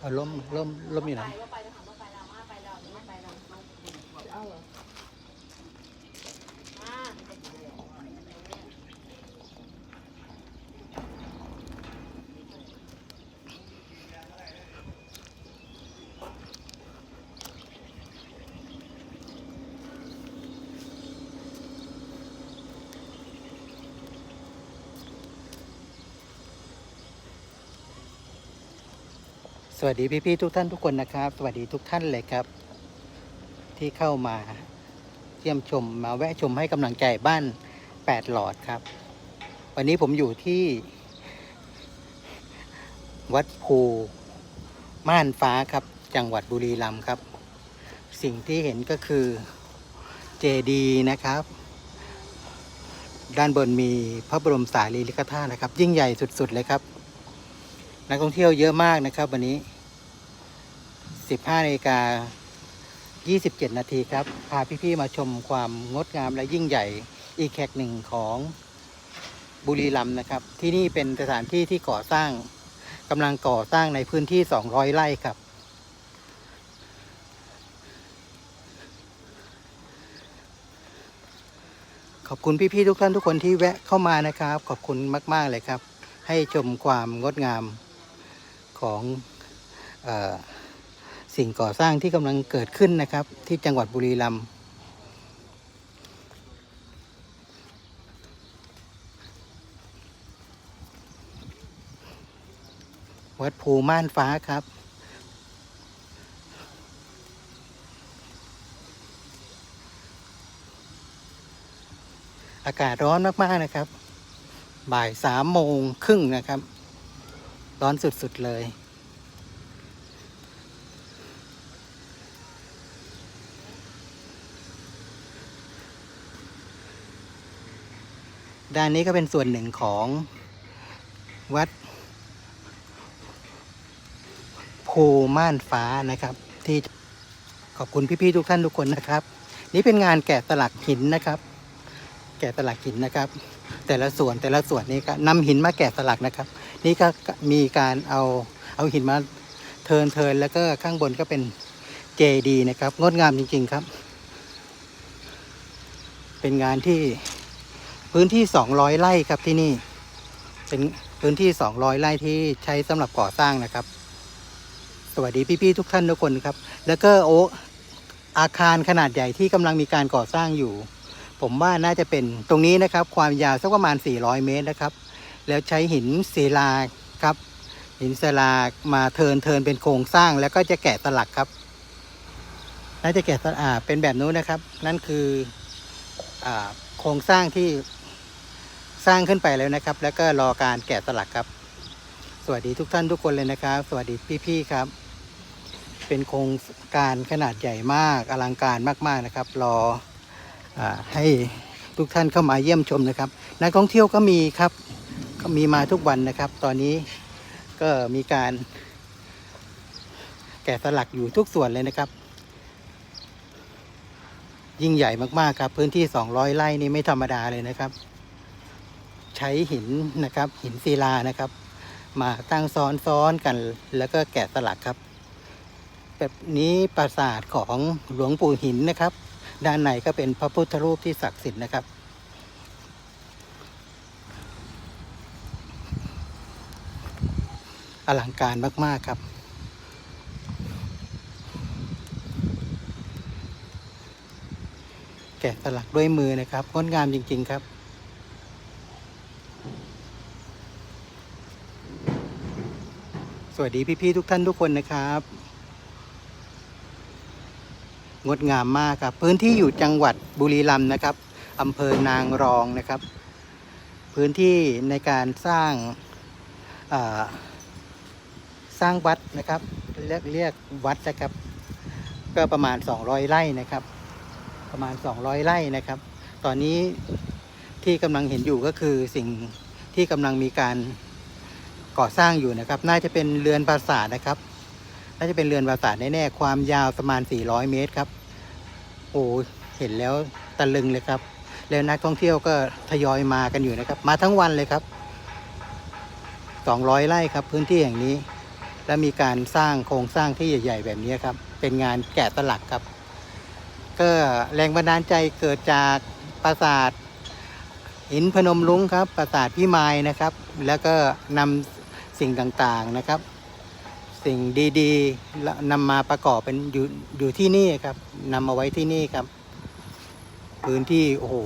เอาล้มล้มล้มอยู่ไหน ไปว่าไปแล้วถามว่าไปแล้วมาไปแล้วไม่ไปแล้วเอาเหรอมา สวัสดีพี่ๆทุกท่านทุกคนนะครับ สวัสดีทุกท่านเลยครับ ที่เข้ามาเยี่ยมชมมาแวะชมให้กำลังใจบ้านแปดหลอดครับ วันนี้ผมอยู่ที่ วัดภูม่านฟ้าครับ จังหวัดบุรีรัมย์ครับ สิ่งที่เห็นก็คือเจดีย์นะครับ ด้านบนมีพระบรมสารีริกธาตุนะครับ ยิ่งใหญ่สุดๆเลยครับ นักท่องเที่ยวเยอะมากนะครับ วันนี้ 15นาฬิกา27 นาทีครับ พาพี่ ๆ มาชมความงดงามและยิ่งใหญ่อีกแขกหนึ่งของบุรีรัมย์นะครับ ที่นี่เป็นสถานที่ที่ก่อสร้างกำลังก่อสร้างในพื้นที่ 200 ไร่ครับ ขอบคุณพี่ ๆ ทุกท่านทุกคนที่แวะเข้ามานะครับ ขอบคุณมาก ๆ เลยครับ ให้ชมความงดงาม ของออสิ่งก่อสร้างที่กำลังเกิดขึ้นนะครับ ที่จังหวัดบุรีรัมย์วัดภูม่านฟ้าครับอากาศร้อนมาก ๆ นะครับ บ่ายสามโมงครึ่งนะครับ ร้อนสุด ๆ เลย ด้านนี้ก็เป็นส่วนหนึ่งของวัดภูม่านฟ้านะครับ ที่ขอบคุณพี่ๆทุกท่านทุกคนนะครับ นี่เป็นงานแกะสลักหินนะครับ แกะสลักหินนะครับ แต่ละส่วนแต่ละส่วนนี้ก็นำหินมาแกะสลักนะครับ นี่ก็มีการเอาเอาหินมาเทินเทินแล้วก็ข้างบนก็เป็นเจดีนะครับ งดงามจริง ๆครับ เป็นงานที่พื้นที่ 200 ไร่ครับที่นี่ เป็นพื้นที่ 200 ไร่ที่ใช้สำหรับก่อสร้างนะครับ สวัสดีพี่ๆทุกท่านทุกคนครับ แล้วก็โออาคารขนาดใหญ่ที่กำลังมีการก่อสร้างอยู่ ผมว่าน่าจะเป็นตรงนี้นะครับ ความยาวสักประมาณ 400 เมตรนะครับ แล้วใช้หินศิลาครับ หินศิลามาเทินเทินเป็นโครงสร้าง แล้วก็จะแกะสลักครับน่าจะแกะสลักเป็นแบบนู้นนะครับ นั่นคืออโครงสร้างที่สร้างขึ้นไปแล้วนะครับ แล้วก็รอการแกะสลักครับ สวัสดีทุกท่านทุกคนเลยนะครับ สวัสดีพี่ๆครับ เป็นโครงการขนาดใหญ่มากอลังการมากๆนะครับ รออให้ทุกท่านเข้ามาเยี่ยมชมนะครับ นักท่องเที่ยวก็มีครับ ก็มีมาทุกวันนะครับ ตอนนี้ก็มีการแกะสลักอยู่ทุกส่วนเลยนะครับ ยิ่งใหญ่มากๆครับ พื้นที่ 200 ไร่นี่ไม่ธรรมดาเลยนะครับ ใช้หินนะครับ หินศิลานะครับ มาตั้งซ้อนๆกันแล้วก็แกะสลักครับ แบบนี้ปราสาทของหลวงปู่หินนะครับ ด้านในก็เป็นพระพุทธรูปที่ศักดิ์สิทธิ์นะครับ อลังการมาก ๆ ครับ แกะสลักด้วยมือนะครับงดงามจริง ๆ ครับ สวัสดีพี่ ๆ ทุกท่านทุกคนนะครับ งดงามมากครับ พื้นที่อยู่จังหวัดบุรีรัมย์นะครับอำเภอนางรองนะครับ พื้นที่ในการสร้างอ สร้างวัดนะครับเรียกเรียกวัดนะครับ ก็ประมาณ 200 ไร่นะครับ ประมาณ 200 ไร่นะครับ ตอนนี้ที่กำลังเห็นอยู่ก็คือสิ่งที่กำลังมีการก่อสร้างอยู่นะครับ น่าจะเป็นเรือนปราสาทนะครับ น่าจะเป็นเรือนปราสาทแน่ๆความยาวประมาณ 400 เมตรครับ โอ้เห็นแล้วตะลึงเลยครับ แล้วนักท่องเที่ยวก็ทยอยมากันอยู่นะครับ มาทั้งวันเลยครับ 200 ไร่ครับ พื้นที่อย่างนี้ และมีการสร้างโครงสร้างที่ใหญ่ ๆ แบบนี้ครับ เป็นงานแกะสลักครับ ก็แรงบันดาลใจเกิดจากปราสาทหินพนมรุ้งครับ ปราสาทพิมายนะครับ แล้วก็นำสิ่งต่างๆนะครับ สิ่งดีๆนำมาประกอบเป็นอยู่อยู่ที่นี่ครับนำมาไว้ที่นี่ครับ พื้นที่โอ้โห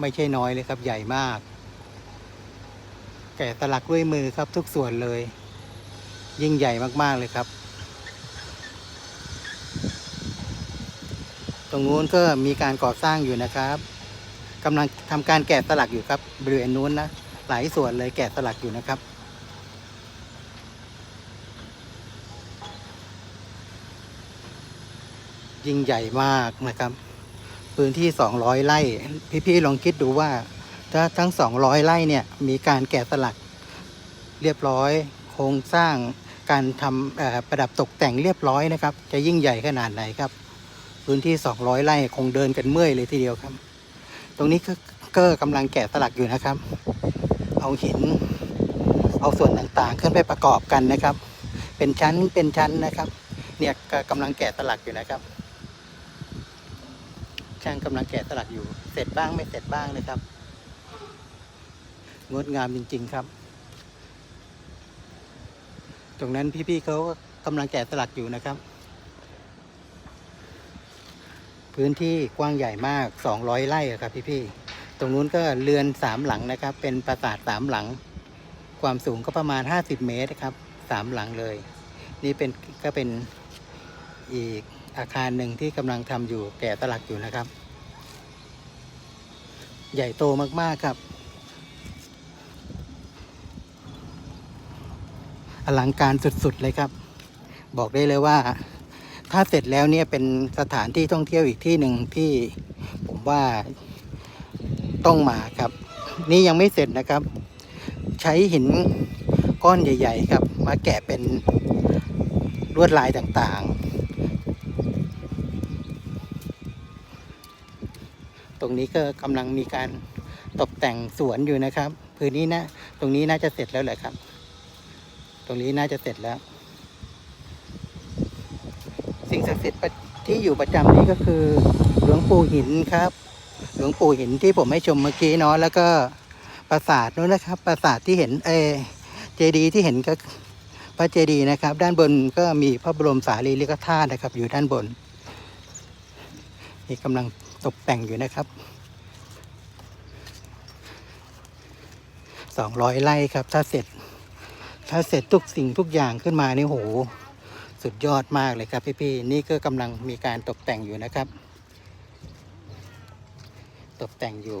ไม่ใช่น้อยเลยครับใหญ่มาก แกะสลักด้วยมือครับทุกส่วนเลย ยิ่งใหญ่มาก ๆ เลยครับ ตรงนู้นก็มีการก่อสร้างอยู่นะครับกำลังทำการแกะสลักอยู่ครับบริเวณนู้นนะหลายส่วนเลยแกะสลักอยู่นะครับยิ่งใหญ่มากนะครับ พื้นที่ 200 ไร่ พี่ๆลองคิดดูว่า ถ้าทั้ง 200 ไร่เนี่ยมีการแกะสลัก เรียบร้อย โครงสร้าง การทำประดับตกแต่งเรียบร้อยนะครับ จะยิ่งใหญ่ขนาดไหนครับ พื้นที่ 200 ไร่คงเดินกันเมื่อยเลยทีเดียวครับ ตรงนี้ก็กกำลังแกะสลักอยู่นะครับ เอาหิน เอาส่วนต่างๆ ขึ้นไปประกอบกันนะครับ เป็นชั้นเป็นชั้นนะครับ เนี่ยก็กำลังแกะสลักอยู่นะครับช่างกำลังแกะสลักอยู่ เสร็จบ้างไม่เสร็จบ้างนะครับ งดงามจริง ๆ ครับ ตรงนั้นพี่ๆเขากำลังแกะสลักอยู่นะครับ พื้นที่กว้างใหญ่มาก 200 ไร่ครับพี่ๆตรงนู้นก็เรือนสามหลังนะครับ เป็นปราสาทสามหลัง ความสูงก็ประมาณ 50 เมตรครับสามหลังเลย นี่เป็นก็เป็นอีกอาคารหนึ่งที่กำลังทำอยู่แกะสลักอยู่นะครับ ใหญ่โตมากๆครับ ลังการสุดๆเลยครับ บอกได้เลยว่า ถ้าเสร็จแล้วเนี่ยเป็นสถานที่ท่องเที่ยวอีกที่หนึ่งที่ผมว่าต้องมาครับ นี่ยังไม่เสร็จนะครับ ใช้หินก้อนใหญ่ ๆ ครับ มาแกะเป็นลวดลายต่างๆ ตรงนี้ก็กำลังมีการตกแต่งสวนอยู่นะครับ พื้นนี้นะ ตรงนี้น่าจะเสร็จแล้วแหละครับ รงนี้น่าจะเสร็จแล้ว สิ่งศักดิ์สิทธิ์ที่อยู่ประจำนี้ก็คือ หลวงปู่หินครับ หลวงปู่หินที่ผมให้ชมเมื่อกี้เนาะแล้วก็ปราสาทนู้นนะครับ ปราสาทที่เห็นเอเจดีที่เห็นก็พระเจดีนะครับ ด้านบนก็มีพระบรมสารีริกธาตุนะครับ อยู่ด้านบนนี่กำลังตกแต่งอยู่นะครับสองร้อยไร่ครับ ถ้าเสร็จ ถ้าเสร็จทุกสิ่งทุกอย่างขึ้นมานี่โหสุดยอดมากเลยครับพี่ๆนี่ก็กำลังมีการตกแต่งอยู่นะครับ ตกแต่งอยู่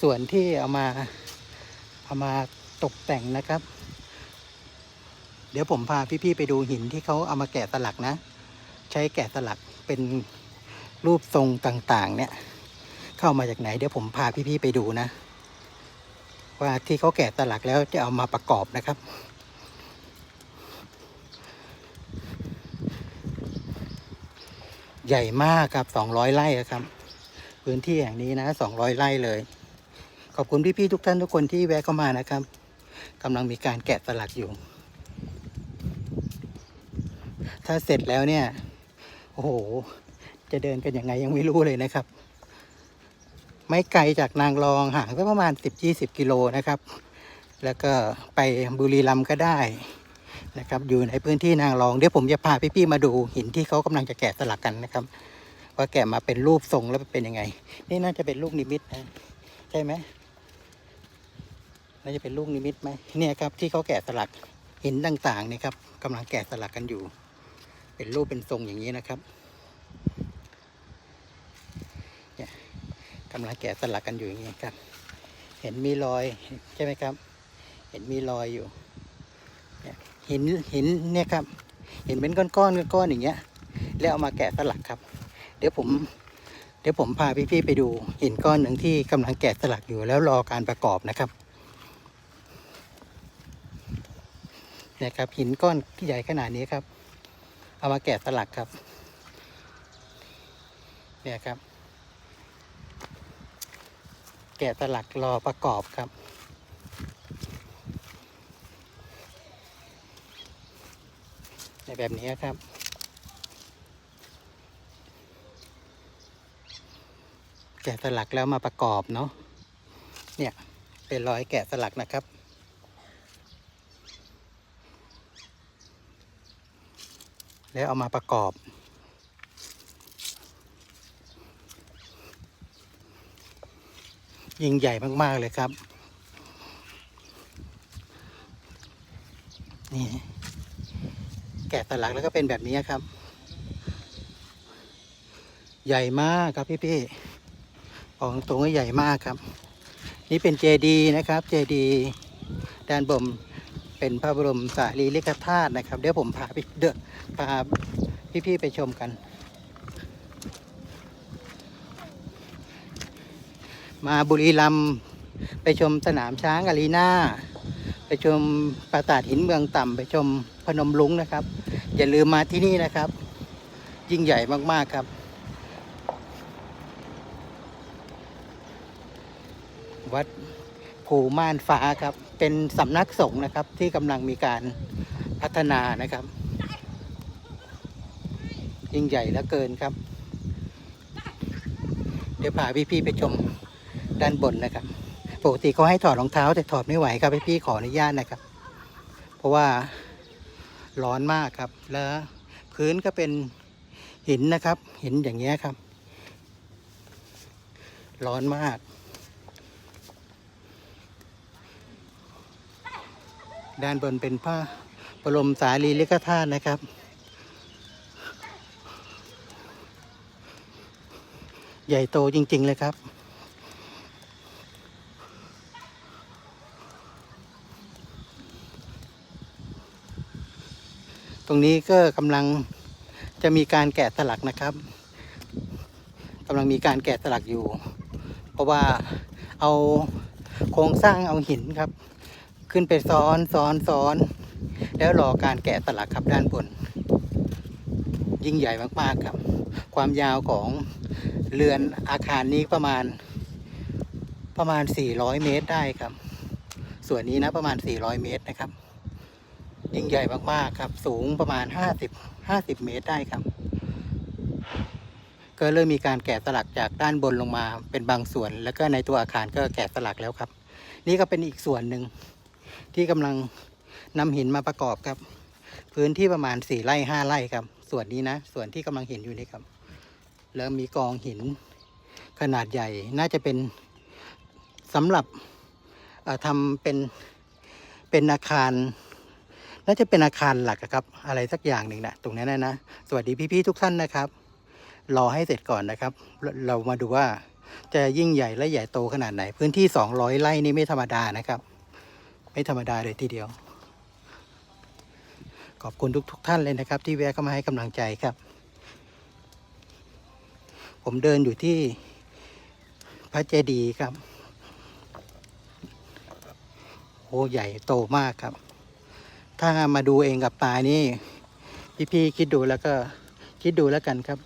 ส่วนที่เอามาเอามาตกแต่งนะครับ เดี๋ยวผมพาพี่ๆไปดูหินที่เขาเอามาแกะสลักนะ ใช้แกะสลักเป็นรูปทรงต่าง ๆ เนี่ย เข้ามาจากไหนเดี๋ยวผมพาพี่ๆไปดูนะ ว่าที่เขาแกะสลักแล้วจะเอามาประกอบนะครับ ใหญ่มากครับ200ไร่ครับ พื้นที่แห่งนี้นะ200ไร่เลย ขอบคุณพี่ๆทุกท่านทุกคนที่แวะเข้ามานะครับกำลังมีการแกะสลักอยู่ ถ้าเสร็จแล้วเนี่ย โอ้โห จะเดินกันยังไงยังไม่รู้เลยนะครับ ไม่ไกลจากนางรองห่างสักประมาณ 10-20 กิโลนะครับ แล้วก็ไปบุรีรัมย์ก็ได้นะครับอยู่ในพื้นที่นางรองเดี๋ยวผมจะพาพี่ๆมาดูหินที่เขากำลังจะแกะสลักกันนะครับ ว่าแกะมาเป็นรูปทรงแล้วเป็นยังไง นี่น่าจะเป็นลูกนิมิตนะใช่ไหมน่าจะเป็นลูกนิมิตไหมเนี่ยครับที่เขาแกะสลักหินต่างๆนี่ครับกำลังแกะสลักกันอยู่ เป็นรูปเป็นทรงอย่างนี้นะครับ กำลังแกะสลักกันอยู่อย่างนี้ครับ เห็นมีรอยใช่ไหมครับ เห็นมีรอยอยู่เหินหินเนี่ยครับ เห็นเป็นก้อนก้อนก้อนอย่างเงี้ย แล้วเอามาแกะสลักครับ เดี๋ยวผม เดี๋ยวผมพาพี่ๆไปดูหินก้อนหนึ่งที่กำลังแกะสลักอยู่แล้วรอการประกอบนะครับเนี่ยครับหินก้อนที่ใหญ่ขนาดนี้ครับ เอามาแกะสลักครับ เนี่ยครับ แกะสลักรอประกอบครับ ในแบบนี้ครับแกะสลักแล้วมาประกอบเนาะ เนี่ย เป็นรอยแกะสลักนะครับ แล้วเอามาประกอบ ยิ่งใหญ่มาก ๆ เลยครับ นี่ แกะสลักแล้วก็เป็นแบบนี้ครับ ใหญ่มากครับพี่ๆบอกตรงว่าใหญ่มากครับ นี่เป็นเจดีนะครับเจดีด้านบนเป็นพระบรมสารีริกธาตุนะครับ เดี๋ยวผมพาไปเดนพาพี่ๆไปชมกัน มาบุรีรัมย์ไปชมสนามช้างอารีนาไปชมปราสาทหินเมืองต่ำไปชมพนมลุงนะครับ อย่าลืมมาที่นี่นะครับ ยิ่งใหญ่มากๆครับ วัดภูม่านฟ้าครับ เป็นสำนักสงฆ์นะครับที่กำลังมีการพัฒนานะครับ ยิ่งใหญ่เหลือเกินครับ เดี๋ยวพาพี่ๆไปชม ด้านบนนะครับ ปกติเขาให้ถอดรองเท้า แต่ถอดไม่ไหวครับพี่ๆขออนุญาตนะครับ เพราะว่าร้อนมากครับ แล้วพื้นก็เป็นหินนะครับ หินอย่างเงี้ยครับ ร้อนมาก ด้านบนเป็นพระบรมสารีริกธาตุนะครับ ใหญ่โตจริง ๆ เลยครับ ตรงนี้ก็กำลังจะมีการแกะสลักนะครับกำลังมีการแกะสลักอยู่ เพราะว่าเอาโครงสร้างเอาหินครับ ขึ้นไปซ้อนซ้อนซ้อน แล้วรอการแกะสลักครับด้านบน ยิ่งใหญ่มากๆครับ ความยาวของเรือนอาคารนี้ประมาณประมาณ 400 เมตรได้ครับ ส่วนนี้นะประมาณ 400 เมตรนะครับ ยิ่งใหญ่มากๆครับ สูงประมาณ 50 50 เมตรได้ครับ ก็เริ่มมีการแกะสลักจากด้านบนลงมาเป็นบางส่วน แล้วก็ในตัวอาคารก็แกะสลักแล้วครับ นี่ก็เป็นอีกส่วนหนึ่งที่กำลังนำหินมาประกอบครับ พื้นที่ประมาณสี่ไร่ห้าไร่ครับ ส่วนนี้นะ ส่วนที่กำลังเห็นอยู่นี่ครับแล้วมีกองหินขนาดใหญ่น่าจะเป็นสำหรับทำเป็นเป็นอาคาร น่าจะเป็นอาคารหลักอะครับ อะไรสักอย่างหนึ่งนะตรงนั้นะนะ สวัสดีพี่ๆทุกท่านนะครับ รอให้เสร็จก่อนนะครับ เรามาดูว่าจะยิ่งใหญ่และใหญ่โตขนาดไหน พื้นที่ 200 ไร่นี่ไม่ธรรมดานะครับ ไม่ธรรมดาเลยทีเดียว ขอบคุณทุกทท่านเลยนะครับ ที่แวะเข้ามาให้กำลังใจครับ ผมเดินอยู่ที่พระเจดีย์ครับโอ้ใหญ่โตมากครับ ถ้ามาดูเองกับตานี่พี่ๆคิดดูแล้วก็คิดดูแล้วกันครับ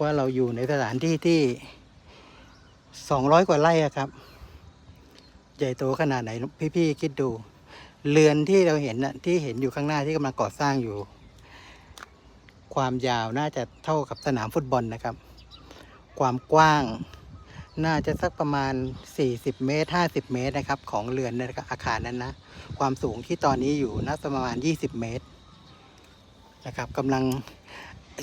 ว่าเราอยู่ในสถานที่ที่สองร้อยกว่าไร่ครับ ใหญ่โตขนาดไหนพี่ๆคิดดู เรือนที่เราเห็นน่ะที่เห็นอยู่ข้างหน้าที่กำลังก่อสร้างอยู่ ความยาวน่าจะเท่ากับสนามฟุตบอลนะครับ ความกว้าง น่าจะสักประมาณ 40 เมตร 50 เมตรนะครับ ของเรือนนะครับอาคารนั้นนะ ความสูงที่ตอนนี้อยู่น่าจะประมาณ 20 เมตรนะครับกำลัง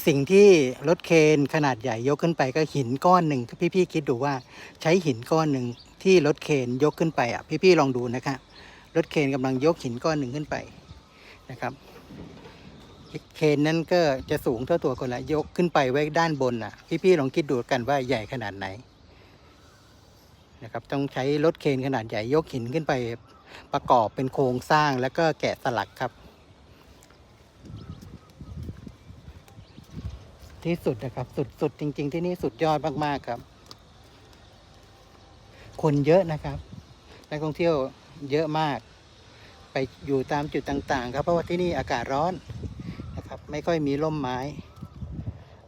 สิ่งที่รถเคนขนาดใหญ่ยกขึ้นไปก็หินก้อนหนึ่งพี่ๆคิดดูว่าใช้หินก้อนหนึ่งที่รถเคนยกขึ้นไปอะพี่ๆลองดูนะครับรถเคนกำลังยกหินก้อนหนึ่งขึ้นไปนะครับเคนนั้นก็จะสูงเท่าตัวคนละยกขึ้นไปไว้ด้านบนอะ พี่ๆลองคิดดูกันว่าใหญ่ขนาดไหน นะครับต้องใช้รถเคนขนาดใหญ่ยกหินขึ้นไปประกอบเป็นโครงสร้างแล้วก็แกะสลักครับ ที่สุดนะครับ สุดสุดจริง ๆ ที่นี่สุดยอดมากๆครับ คนเยอะนะครับนักท่องเที่ยวเยอะมาก ไปอยู่ตามจุดต่างๆ ครับเพราะว่าที่นี่อากาศร้อนนะครับ ไม่ค่อยมีร่มไม้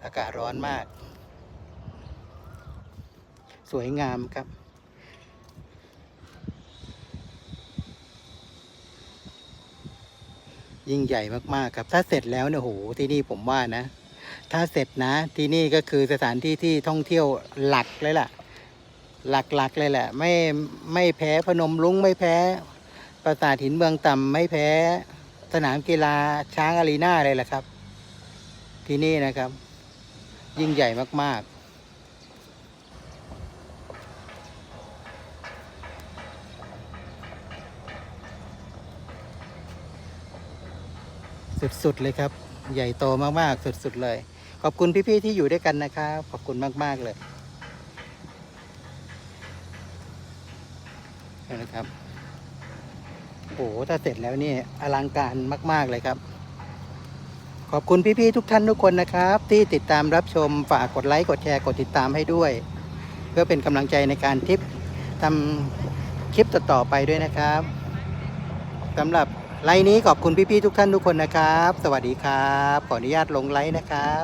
อากาศร้อนมาก สวยงามครับ ยิ่งใหญ่มากๆครับถ้าเสร็จแล้วเนี่ยโหที่นี่ผมว่านะ ถ้าเสร็จนะที่นี่ก็คือสถานที่ที่ท่องเที่ยวหลักเลยล่ะ หลักๆเลยแหละ ไม่ไม่แพ้พนมรุ้งไม่แพ้ปราสาทหินเมืองต่ำไม่แพ้สนามกีฬาช้างอารีนาเลยแหละครับ ที่นี่นะครับ ยิ่งใหญ่มากๆ สุดๆเลยครับ ใหญ่โตมากๆสุดๆเลย ขอบคุณพี่ๆที่อยู่ด้วยกันนะครับขอบคุณมากๆเลยนะครับโอ้โหถ้าเสร็จแล้วนี่อลังการมาก ๆเลยครับ ขอบคุณพี่ๆทุกท่านทุกคนนะครับ ที่ติดตามรับชมฝากกดไลค์กดแชร์กดติดตามให้ด้วย เพื่อเป็นกำลังใจในการทิปทำคลิปต่อๆไปด้วยนะครับสำหรับ ไลน์นี้ขอบคุณพี่ๆทุกท่านทุกคนนะครับ สวัสดีครับ ขออนุญาตลงไลน์นะครับ